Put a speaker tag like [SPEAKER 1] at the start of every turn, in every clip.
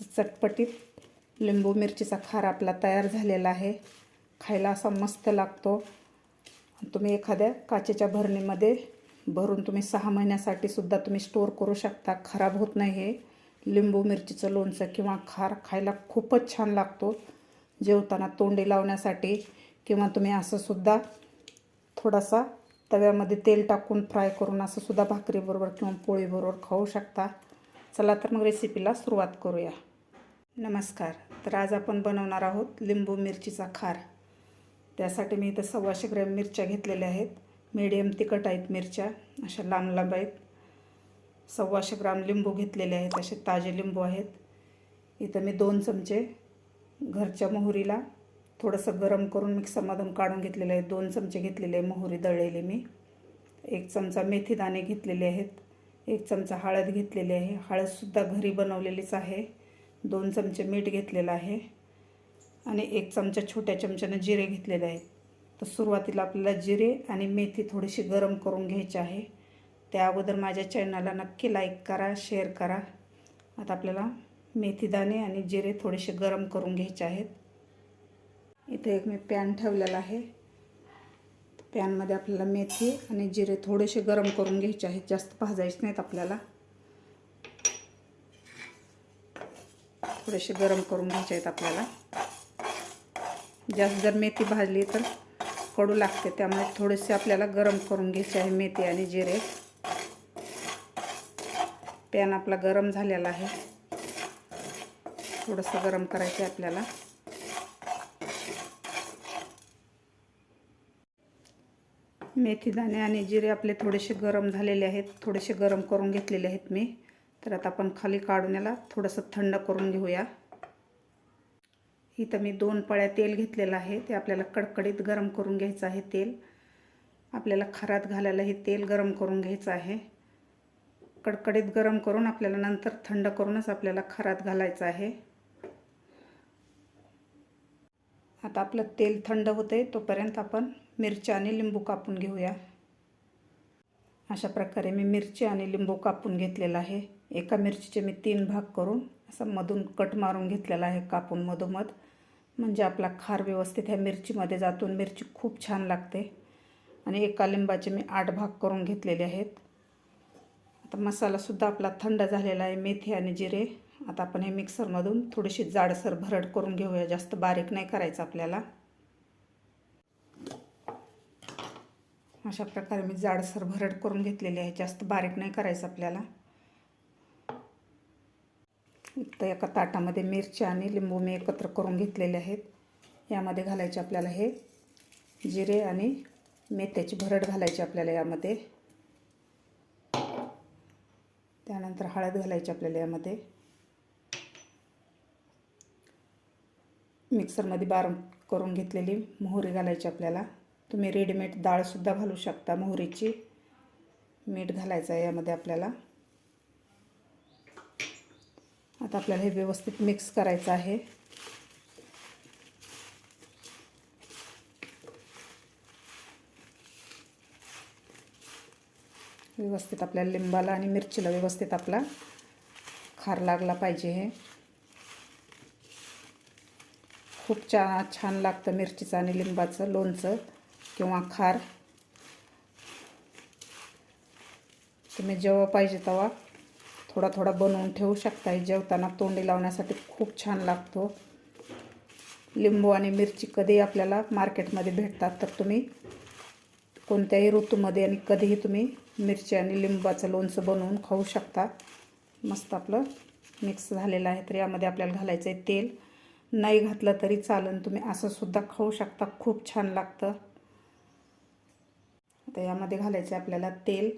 [SPEAKER 1] चटपटीत लिंबू मिरचीचा खार आपला तयार झालेला आहे. खायला असा मस्त लागतो. तुम्ही एखाद्या काचेच्या भरणीमध्ये भरून तुम्ही सहा महिन्यासाठी सुद्धा तुम्ही स्टोअर करू शकता. खराब होत नाही हे. लिंबू मिरचीचं लोणचं किंवा खार खायला खूपच छान लागतो. जेवताना तोंडी लावण्यासाठी किंवा तुम्ही असं सुद्धा थोडासा तव्यामध्ये तेल टाकून फ्राय करून असं सुद्धा भाकरीबरोबर किंवा पोळीबरोबर खाऊ शकता. चला तर मग रेसिपीला सुरुवात करूया. नमस्कार. तर आज आपण बनवणार आहोत लिंबू मिरचीचा खार. त्यासाठी मी इथं सव्वाशे ग्रॅम मिरच्या घेतलेल्या आहेत. मीडियम तिखट आहेत मिरच्या अशा लांब लांब आहेत. सव्वाशे ग्राम लिंबू घेतलेले आहेत असे ताजे लिंबू आहेत. इथं मी दोन चमचे घरच्या मोहरीला थोडंसं गरम करून मिक्सरमधून काढून घेतलेलं आहे. दोन चमचे घेतलेले आहे मोहरी दळलेली मी. एक चमचा मेथी दाणे घेतलेले आहेत. एक चमचा हळद घेतलेली आहे. हळदसुद्धा घरी बनवलेलीच आहे. दोन चमचे मीठ घेतलेलं आहे. आणि एक चमचा छोट्या चमच्यानं जिरे घेतलेले आहेत. तर सुरुवातीला आपल्याला जिरे आणि मेथी थोडीशी गरम करून घ्यायची आहे. त्या अगोदर माझ्या चॅनलला नक्की लाईक करा शेअर करा. आता आपल्याला मेथीदाणे आणि जिरे थोडेसे गरम करून घ्यायचे आहेत. इथे एक मी पॅन ठेवलेला आहे. पॅनमध्ये आपल्याला मेथी आणि जिरे थोडेसे गरम करून घ्यायचे आहेत. जास्त भाजायचे नाहीत आपल्याला. थोडेसे गरम करून घ्यायचे आहेत आपल्याला. जास्त जर मेथी भाजली तर कडू लागते. त्यामुळे थोडेसे आपल्याला गरम करून घ्यायचे आहे मेथी आणि जिरे. पॅन आपला गरम झालेला आहे. थोडंसं गरम करायचं आहे आपल्याला. मेथीदाणे आणि जिरे आपले थोडेसे गरम झालेले आहेत. थोडेसे गरम करून घेतलेले आहेत मी. तर आता आपण खाली काढून याला थोडंसं थंड करून घेऊया. इथं मी दोन पळ्या तेल घेतलेलं आहे. ते आपल्याला कडकडीत गरम करून घ्यायचं आहे तेल. आपल्याला खरात घालायला हे तेल गरम करून घ्यायचं आहे. कडकडीत गरम करून आपल्याला नंतर थंड करूनच आपल्याला खरात घालायचं आहे. आता आपलं तेल थंड होतं आहे तोपर्यंत आपण मिरच्या आणि लिंबू कापून घेऊया. अशा प्रकारे मी मिरची आणि लिंबू कापून घेतलेला आहे. एका मिरचीचे मी तीन भाग करून असं मधून कट मारून घेतलेला आहे कापून मधोमध. म्हणजे आपला खार व्यवस्थित ह्या मिरचीमध्ये जातून मिरची खूप छान लागते. आणि एका लिंबाचे मी आठ भाग करून घेतलेले आहेत. आता मसालासुद्धा आपला थंड झालेला आहे मेथी आणि जिरे. आता आपण हे मिक्सरमधून थोडीशी जाडसर भरड करून घेऊया. जास्त बारीक नाही करायचं आपल्याला. अशा प्रकारे मी जाडसर भरड करून घेतलेली आहे. जास्त बारीक नाही करायचं आपल्याला. तर एका ताटामध्ये मिरच्या आणि लिंबू मी एकत्र करून घेतलेले आहेत. यामध्ये घालायचे आपल्याला हे जिरे आणि मेथ्याची भरड घालायची आपल्याला यामध्ये. त्यानंतर हळद घालायची आपल्याला यामध्ये. मिक्सरमध्ये बार करून घेतलेली मोहरी घालायची आपल्याला. तुम्ही रेडीमेड डाळसुद्धा घालू शकता मोहरीची. मीठ घालायचं आहे यामध्ये आपल्याला. आता आपल्याला हे व्यवस्थित मिक्स करायचं आहे. व्यवस्थित आपल्याला लिंबाला आणि मिरचीला व्यवस्थित आपला खार लागला पाहिजे हे. खूप छान छान लागतं मिरचीचं आणि लिंबाचं लोणचं. किंवा खार. तुम्ही जेव्हा पाहिजे तेव्हा थोडा थोडा बनवून ठेवू शकता. जेवताना तोंडी लावण्यासाठी खूप छान लागतो. लिंबू आणि मिरची कधीही आपल्याला मार्केटमध्ये भेटतात. तर तुम्ही कोणत्याही ऋतूमध्ये आणि कधीही तुम्ही मिरची आणि लिंबाचं लोणचं बनवून खाऊ शकता. मस्त आपलं मिक्स झालेलं आहे. तर यामध्ये आपल्याला घालायचं आहे तेल. नाही घातलं तरी चालन तुम्ही असंसुद्धा खाऊ शकता. खूप छान लागतं. तर यामध्ये घालायचं आहे आपल्याला तेल.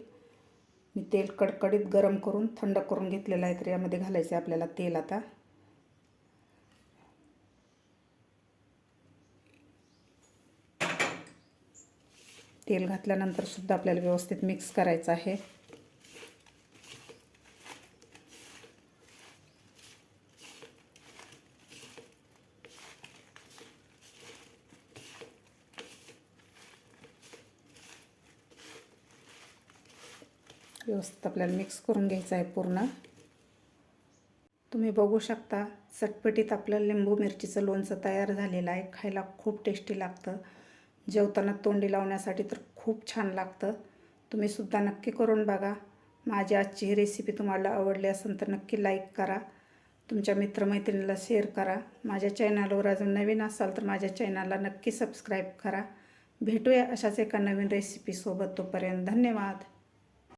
[SPEAKER 1] मी तेल कडकडीत गरम करून थंड करून घेतलेलं आहे तर यामध्ये घालायचं आहे आपल्याला तेल आता. तेल घातल्यानंतर सुद्धा आपल्याला व्यवस्थित मिक्स करायचं आहे. व्यवस्थित आपल्याला मिक्स करून घ्यायचं आहे पूर्ण. तुम्ही बघू शकता चटपटीत आपलं लिंबू मिरचीचं लोणचं तयार झालेलं आहे. खायला खूप टेस्टी लागतं. जेवताना तोंडी लावण्यासाठी तर खूप छान लागतं. तुम्ही सुद्धा नक्की करून बघा. माझी आजची ही रेसिपी तुम्हाला आवडली असेल तर नक्की लाईक करा. तुमच्या मित्रमैत्रिणीला शेअर करा. माझ्या चॅनलवर अजून नवीन असाल तर माझ्या चॅनलला नक्की सबस्क्राईब करा. भेटूया अशाच एका नवीन रेसिपीसोबत तोपर्यंत धन्यवाद.